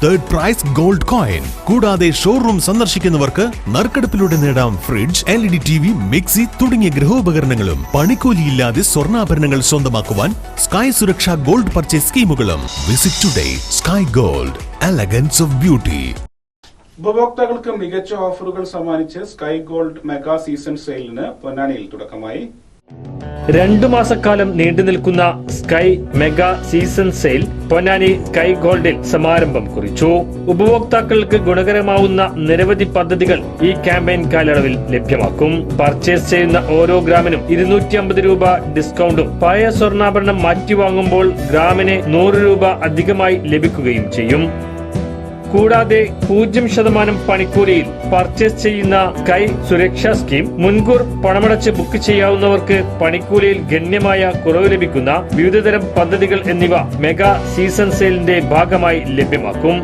third prize gold coin കൂടാതെ showroom സന്ദർശിക്കുന്നവർക്ക് നറുക്കെടുപ്പിലൂടെ നേടാം fridge L E D T V mixie തുടങ്ങിയ ഗൃഹോപകരണങ്ങളും. പണിക്കൂലിയില്ലാതെ സ്വർണാഭരണങ്ങൾ സ്വന്തമാക്കുവാൻ സ്കൈ സുരക്ഷ gold purchase സ്കീമുകളും. Visit today sky gold elegance of beauty ഉപഭോക്താക്കൾക്ക് മികച്ച ഓഫറുകൾ സമ്മാനിച്ച് സ്കൈ ഗോൾഡ് മെഗാ സീസൺ സെയിലിന് പൊന്നാനിയിൽ തുടക്കമായി. രണ്ടു മാസക്കാലം നീണ്ടു നിൽക്കുന്ന sky mega season sale Ponnani sky ഗോൾഡിൽ സമാരംഭം കുറിച്ചു. ഉപഭോക്താക്കൾക്ക് ഗുണകരമാവുന്ന നിരവധി പദ്ധതികൾ ഈ ക്യാമ്പയിൻ കാലയളവിൽ ലഭ്യമാക്കും. പർച്ചേസ് ചെയ്യുന്ന ഓരോ ഗ്രാമിനും ഇരുന്നൂറ്റി അമ്പത് രൂപ ഡിസ്കൗണ്ടും പഴയ സ്വർണാഭരണം മാറ്റിവാങ്ങുമ്പോൾ ഗ്രാമിന് നൂറ് രൂപ അധികമായി ലഭിക്കുകയും ചെയ്യും. കൂടാതെ പൂജ്യം ശതമാനം പണിക്കൂലിയിൽ പർച്ചേസ് ചെയ്യുന്ന കൈ സുരക്ഷാ സ്കീം മുൻകൂർ പണമടച്ച് ബുക്ക് ചെയ്യാവുന്നവർക്ക് പണിക്കൂലിയിൽ ഗണ്യമായ കുറവ് ലഭിക്കുന്ന വിവിധതരം പദ്ധതികൾ എന്നിവ മെഗാ സീസൺ സെയിലിന്റെ ഭാഗമായി ലഭ്യമാക്കും.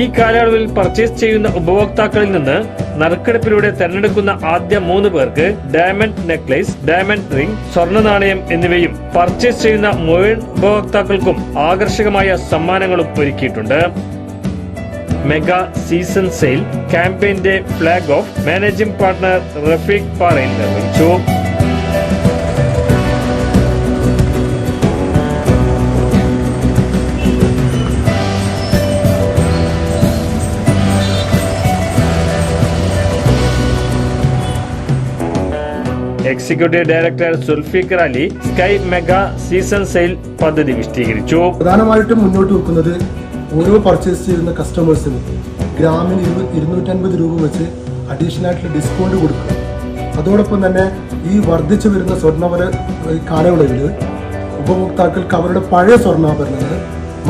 ഈ കാലയളവിൽ പർച്ചേസ് ചെയ്യുന്ന ഉപഭോക്താക്കളിൽ നിന്ന് നറുക്കെടുപ്പിലൂടെ തെരഞ്ഞെടുക്കുന്ന ആദ്യ മൂന്ന് പേർക്ക് ഡയമണ്ട് നെക്ലേസ് ഡയമണ്ട് റിംഗ് സ്വർണ നാണയം എന്നിവയും പർച്ചേസ് ചെയ്യുന്ന മുഴുവൻ ഉപഭോക്താക്കൾക്കും ആകർഷകമായ സമ്മാനങ്ങളും ഒരുക്കിയിട്ടുണ്ട്. മെഗാ സീസൺ സെയിൽ ക്യാമ്പയിന്റെ flag off managing partner Rafeeq Parayil നിർവഹിച്ചു. Executive director Zulfiqar Ali sky mega season sale പദ്ധതി വിശദീകരിച്ചു. പ്രധാനമായിട്ടും മുന്നോട്ട് വെക്കുന്നത് ഓരോ പർച്ചേസ് ചെയ്യുന്ന കസ്റ്റമേഴ്സിന് ഗ്രാമിന് ഇരുപത് ഇരുന്നൂറ്റൻപത് രൂപ വെച്ച് അഡീഷണൽ ആയിട്ടുള്ള ഡിസ്കൗണ്ട് കൊടുക്കുക. അതോടൊപ്പം തന്നെ ഈ വർദ്ധിച്ചു വരുന്ന സ്വർണവര കാലയളവിൽ ഉപഭോക്താക്കൾക്ക് അവരുടെ പഴയ സ്വർണാഭരണങ്ങൾ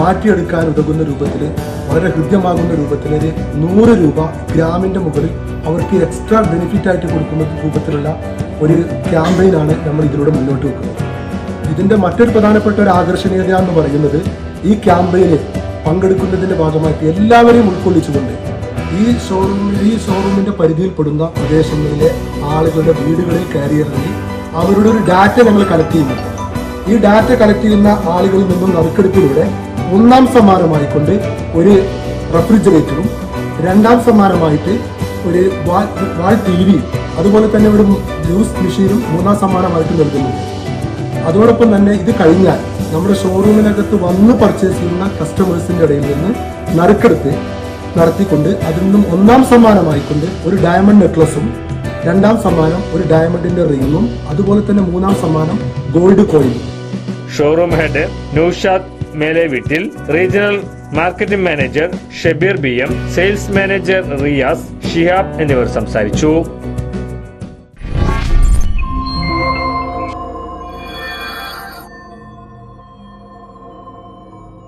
മാറ്റിയെടുക്കാൻ ഉതകുന്ന രൂപത്തിൽ വളരെ ഹൃദ്യമാകുന്ന രൂപത്തിൽ ഒരു നൂറ് രൂപ ഗ്രാമിന്റെ മുകളിൽ അവർക്ക് എക്സ്ട്രാ ബെനിഫിറ്റ് ആയിട്ട് കൊടുക്കുന്ന രൂപത്തിലുള്ള ഒരു ക്യാമ്പയിനാണ് നമ്മൾ ഇതിലൂടെ മുന്നോട്ട് വെക്കുന്നത്. ഇതിന്റെ മറ്റൊരു പ്രധാനപ്പെട്ട ഒരു ആകർഷണീയത എന്ന് പറയുന്നത് ഈ ക്യാമ്പയിനിൽ പങ്കെടുക്കുന്നതിന്റെ ഭാഗമായിട്ട് എല്ലാവരെയും ഉൾക്കൊള്ളിച്ചുകൊണ്ട് ഈ ഷോറൂമിൽ ഈ ഷോറൂമിന്റെ പരിധിയിൽപ്പെടുന്ന പ്രദേശങ്ങളിലെ ആളുകളുടെ വീടുകളിൽ കയറിയിറങ്ങി അവരുടെ ഒരു ഡാറ്റ ഞങ്ങൾ കളക്ട് ചെയ്യുന്നുണ്ട് ഈ ഡാറ്റ കളക്ട് ചെയ്യുന്ന ആളുകളിൽ നിന്നും നറുക്കെടുപ്പിലൂടെ ഒന്നാം സമ്മാനമായിക്കൊണ്ട് ഒരു റെഫ്രിജറേറ്ററും രണ്ടാം സമ്മാനമായിട്ട് ഒരു വാൾ വാൾ ടി വി അതുപോലെ തന്നെ ഒരു ജ്യൂസ് മെഷീനും മൂന്നാം സമ്മാനമായിട്ട് നൽകുന്നുണ്ട് അതോടൊപ്പം തന്നെ ഇത് കഴിഞ്ഞാൽ നമ്മുടെ ഷോറൂമിനകത്ത് വന്ന് പർച്ചേസ് ചെയ്യുന്ന കസ്റ്റമേഴ്സിന്റെ ഇടയിൽ നിന്ന് നറുക്കെടുത്ത് നടത്തിക്കൊണ്ട് അതിൽ നിന്നും ഒന്നാം സമ്മാനമായിക്കൊണ്ട് ഒരു ഡയമണ്ട് നെക്ലസും രണ്ടാം സമ്മാനം ഒരു ഡയമണ്ടിന്റെ റിങ്ങും അതുപോലെ തന്നെ മൂന്നാം സമ്മാനം ഗോൾഡ് കോയിനും ഷോറൂം ഹെഡ് നൌഷാദ് മേലെ വീട്ടിൽ regional marketing manager Shabeer B M sales manager Riyas Shihab എന്നിവർ സംസാരിച്ചു.